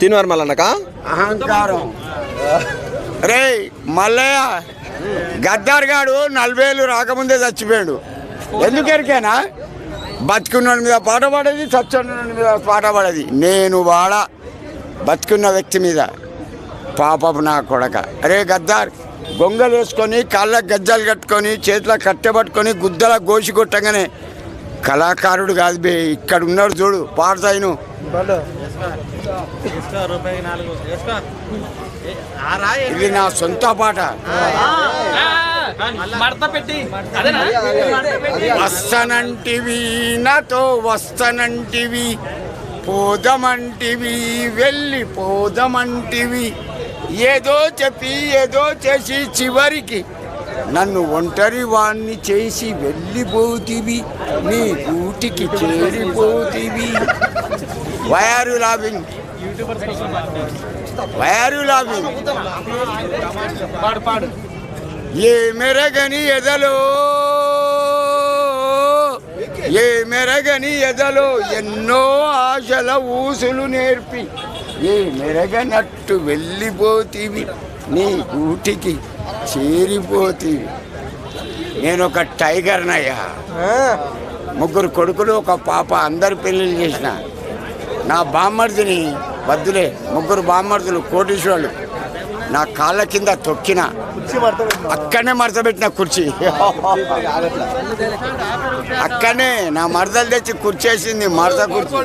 తినవారు మళ్ళన్నక అహంకారం. రే మల్లయ్య గద్దార్ గాడు నలభైలు రాకముందే చచ్చిపోయాడు. ఎందుకు ఎరికేనా? బతుకున్న మీద పాట పాడేది చచ్చున్న మీద పాట పాడేది. నేను వాడ బతుకున్న వ్యక్తి మీద. పాపపు నా కొడక. అరే గద్దార్ గొంగలు వేసుకొని కాళ్ళ గజ్జాలు కట్టుకొని చేతిలో కట్టె పట్టుకొని గుద్దల గోసి కొట్టగానే కళాకారుడు కాదు బే ఇక్కడ ఉన్నాడు చూడు పాడతాయిను ఇది నా సొంత పాట. వస్తనంటివి నాతో వస్తనంటివి. పోదమంటివి వెళ్ళి పోదమంటివి. ఏదో చెప్పి ఏదో చేసి చివరికి నన్ను ఒంటరి వాణ్ణి చేసి వెళ్ళిపోతివి నీ గూటికి చేరిపోతివి. వయారు లాభింగ్ వయారు లాభింగ్ ఏ మెరగని ఎదలో ఏ మెరగని ఎదలో ఎన్నో ఆశల ఊసులు నేర్పి ఏ మెరగనట్టు వెళ్ళిపోతీవి నీ గూటికి చేరిపోతీవి. నేను ఒక టైగర్నయ్యా ముగ్గురు కొడుకులు ఒక పాప అందరు పెళ్ళిళ్ళు చేసిన. నా బామ్మర్దిని వద్దులే ముగ్గురు బామ్మర్దులు కోటీశ్వరులు. నా కాళ్ళ కింద తొక్కిన అక్కడనే మడతబెట్టిన కుర్చీ. అక్కడనే నా మరదలు తెచ్చి కుర్చేసింది మరద కుర్చీ.